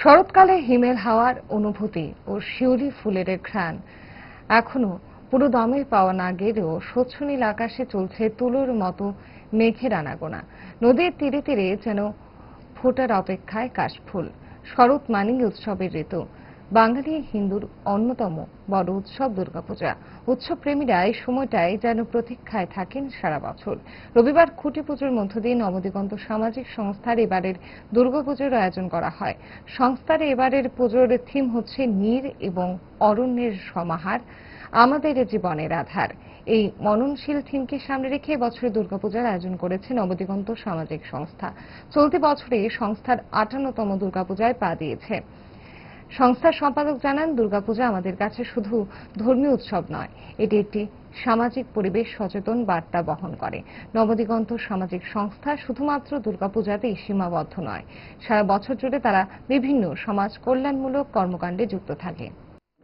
শরৎকালে হিমেল হাওয়ার অনুভূতি ও শিউলি ফুলের ঘ্রাণ। এখনও পুরো দমে পাওয়া না গেলেও স্বচ্ছনীল আকাশে চলছে তুলোর মতো মেঘের আনাগোনা। নদীর তীরে তীরে যেন ফোটার অপেক্ষায় কাশফুল, শরৎ মানেই উৎসবের ঋতু। বাঙালি হিন্দুর অন্যতম বড় উৎসব দুর্গাপূজা। উৎসব প্রেমীরা এই সময়টায় যেন প্রতীক্ষায় থাকেন সারা বছর। রবিবার খুঁটি পুজোর মধ্য দিয়ে নবদিগন্ত সামাজিক সংস্থার এবারের দুর্গাপুজোর আয়োজন করা হয়। সংস্থার এবারের পুজোর থিম হচ্ছে নীর এবং অরণ্যের সমাহার, আমাদের জীবনের আধার। এই মননশীল থিমকে সামনে রেখে এবছর দুর্গাপূজার আয়োজন করেছে নবদিগন্ত সামাজিক সংস্থা। চলতি বছরে সংস্থার আটান্নতম দুর্গাপূজায় পা দিয়েছে। সংস্থার সম্পাদক জানান, দুর্গাপূজা আমাদের কাছে শুধু ধর্মীয় উৎসব নয়, এটি একটি সামাজিক পরিবেশ সচেতন বার্তা বহন করে। নবদিগন্ত সামাজিক সংস্থা শুধুমাত্র দুর্গাপূজাতেই সীমাবদ্ধ নয়, সারা বছর জুড়ে তারা বিভিন্ন সমাজ কল্যাণমূলক কর্মকাণ্ডে যুক্ত থাকে।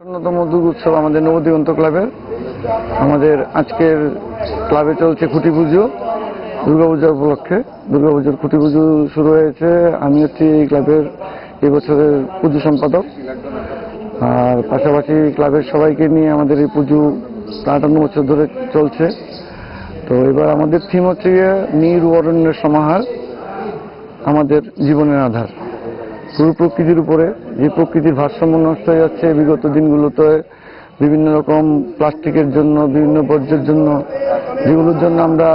অন্যতম দুর্গ উৎসব আমাদের নবদিগন্ত ক্লাবের। আমাদের আজকের ক্লাবে চলছে খুঁটি পুজো, দুর্গাপূজা উপলক্ষে। দুর্গাপূজার খুঁটি পুজো শুরু হয়েছে। আমি হচ্ছি এই ক্লাবের এবছরের পুজো সম্পাদক। আর পাশাপাশি ক্লাবের সবাইকে নিয়ে আমাদের এই পুজো আটান্ন বছর ধরে চলছে। তো এবার আমাদের থিম হচ্ছে গিয়ে নীর অরণ্যের সমাহার, আমাদের জীবনের আধার। পুরো প্রকৃতির উপরে যে প্রকৃতির ভারসাম্য নষ্ট হয়ে যাচ্ছে বিগত দিনগুলোতে, বিভিন্ন রকম প্লাস্টিকের জন্য, বিভিন্ন বর্জ্যের জন্য, যেগুলোর জন্য আমরা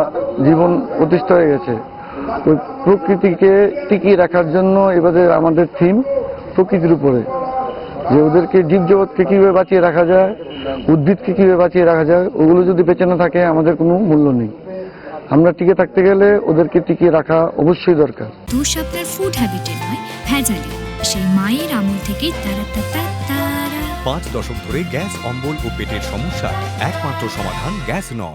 জীবন প্রতিষ্ঠা হয়ে গেছে। ওই প্রকৃতিকে টিকিয়ে রাখার জন্য এবারে আমাদের থিম প্রকৃতির উপরে। যে ওদেরকে জীবজগৎকে কীভাবে বাঁচিয়ে রাখা যায় উদ্ভিদকে কীভাবে বাঁচিয়ে রাখা যায় ওগুলো যদি বেঁচে না থাকে আমাদের কোনো মূল্য নেই। আমরা টিকে থাকতে গেলে ওদেরকে টিকিয়ে রাখা অবশ্যই দরকার। দোষ আপনার ফুড হ্যাবিটে নয় ভেজালে। সেই মায়ের আমল তারা তারা। পাঁচ দশক ধরে গ্যাস অম্বল ও পেটের সমস্যা একমাত্র সমাধান গ্যাস নল।